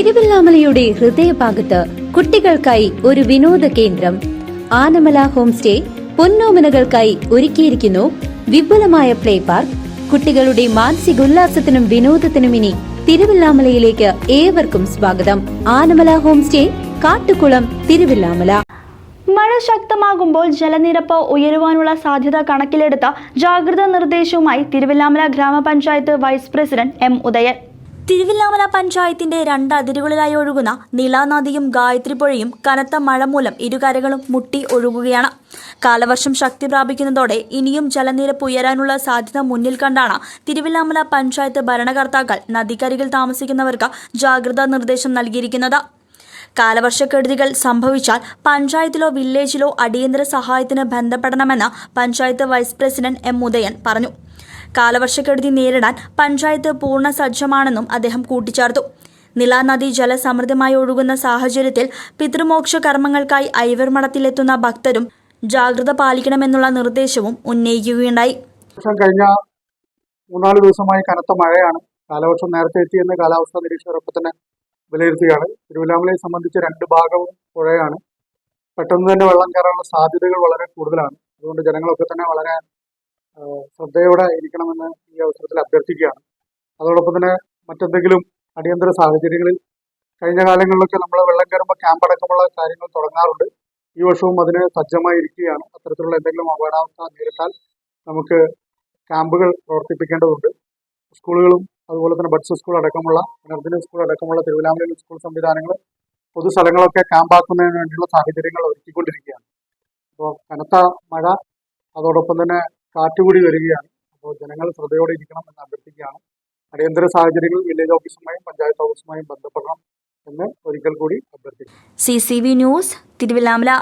തിരുവല്ലാമലയുടെ ഹൃദയഭാഗത്ത് കുട്ടികൾക്കായി ഒരു വിനോദ കേന്ദ്രം. ആനമല ഹോം സ്റ്റേ പൊന്നോമനകൾക്കായി ഒരുക്കിയിരിക്കുന്നു വിപുലമായ പ്ലേ പാർക്ക്. കുട്ടികളുടെ മാനസികോല്ലാസത്തിനും വിനോദത്തിനും ഇനി തിരുവല്ലാമലയിലേക്ക് ഏവർക്കും സ്വാഗതം. Anamala home stay Kattukulam Thiruvilwamala. മഴ ശക്തമാകുമ്പോൾ ജലനിരപ്പ് ഉയരുവാനുള്ള സാധ്യത കണക്കിലെടുത്ത ജാഗ്രതാ നിർദ്ദേശവുമായി Thiruvilwamala grama panchayat vice president M Udayan. Thiruvilwamala പഞ്ചായത്തിന്റെ രണ്ട് അതിരുകളിലായി ഒഴുകുന്ന നിലാനദിയും ഗായത്രിപ്പുഴയും കനത്ത മഴ മൂലം ഇരുകരകളും മുട്ടി ഒഴുകുകയാണ്. കാലവർഷം ശക്തി പ്രാപിക്കുന്നതോടെ ഇനിയും ജലനിരപ്പ് ഉയരാനുള്ള സാധ്യത മുന്നിൽ കണ്ടാണ് തിരുവില്ലാമല പഞ്ചായത്ത് ഭരണകർത്താക്കൾ നദിക്കരികിൽ താമസിക്കുന്നവർക്ക് ജാഗ്രതാ നിർദ്ദേശം നൽകിയിരിക്കുന്നത്. കാലവർഷക്കെടുതികൾ സംഭവിച്ചാൽ പഞ്ചായത്തിലോ വില്ലേജിലോ അടിയന്തര സഹായത്തിന് ബന്ധപ്പെടണമെന്ന് panchayat vice president M Udayan പറഞ്ഞു. കാലവർഷക്കെടുതി നേരിടാൻ പഞ്ചായത്ത് പൂർണ സജ്ജമാണെന്നും അദ്ദേഹം കൂട്ടിച്ചേർത്തു. നിലാനദി ജലസമൃദ്ധമായി ഒഴുകുന്ന സാഹചര്യത്തിൽ പിതൃമോക്ഷ കർമ്മങ്ങൾക്കായി ഐവർമഠത്തിലെത്തുന്ന ഭക്തരും ജാഗ്രത പാലിക്കണമെന്നുള്ള നിർദ്ദേശവും ഉന്നയിക്കുകയുണ്ടായി. കഴിഞ്ഞ മൂന്നാൽ ദിവസമായി കനത്ത മഴയാണ്. കാലവർഷം നേരത്തെ എത്തിയെന്ന് കാലാവസ്ഥാ നിരീക്ഷകരൊക്കെ തന്നെ വിലയിരുത്തുകയാണ്. തിരുവല്ലാമലയെ സംബന്ധിച്ച് രണ്ട് ഭാഗവും പുഴയാണ്. പെട്ടെന്ന് തന്നെ വെള്ളം കയറാനുള്ള സാധ്യതകൾ വളരെ കൂടുതലാണ്. അതുകൊണ്ട് ജനങ്ങളൊക്കെ തന്നെ വളരെ ശ്രദ്ധയോടെ ഇരിക്കണമെന്ന് ഈ അവസരത്തിൽ അഭ്യർത്ഥിക്കുകയാണ്. അതോടൊപ്പം തന്നെ മറ്റെന്തെങ്കിലും അടിയന്തര സാഹചര്യങ്ങളിൽ കഴിഞ്ഞ കാലങ്ങളിലൊക്കെ നമ്മൾ വെള്ളം കയറുമ്പോൾ ക്യാമ്പ് അടക്കമുള്ള കാര്യങ്ങൾ തുടങ്ങാറുണ്ട്. ഈ വർഷവും അതിന് സജ്ജമായി ഇരിക്കുകയാണ്. അത്തരത്തിലുള്ള എന്തെങ്കിലും അപകടാവസ്ഥ നേരിട്ടാൽ നമുക്ക് ക്യാമ്പുകൾ പ്രവർത്തിപ്പിക്കേണ്ടതുണ്ട്. സ്കൂളുകളും അതുപോലെ തന്നെ ബഡ്സ് സ്കൂൾ അടക്കമുള്ള നർദിന സ്കൂൾ അടക്കമുള്ള തിരുവല്ലാമലയിലെ സ്കൂൾ സംവിധാനങ്ങൾ പൊതുസ്ഥലങ്ങളൊക്കെ ക്യാമ്പാക്കുന്നതിന് വേണ്ടിയുള്ള സാഹചര്യങ്ങൾ ഒരുക്കിക്കൊണ്ടിരിക്കുകയാണ്. അപ്പോൾ കനത്ത മഴ അതോടൊപ്പം തന്നെ കാറ്റുകൂടി വരികയാണ്. അപ്പോൾ ജനങ്ങൾ ശ്രദ്ധയോടെ ഇരിക്കണം എന്ന് അഭ്യർത്ഥിക്കുകയാണ്. അടിയന്തര സാഹചര്യങ്ങളിൽ വില്ലേജ് ഓഫീസുമായും പഞ്ചായത്ത് ഓഫീസുമായും ബന്ധപ്പെടണം എന്ന് ഒരിക്കൽ കൂടി അഭ്യർത്ഥിക്കുന്നു. C C V news Thiruvilwamala.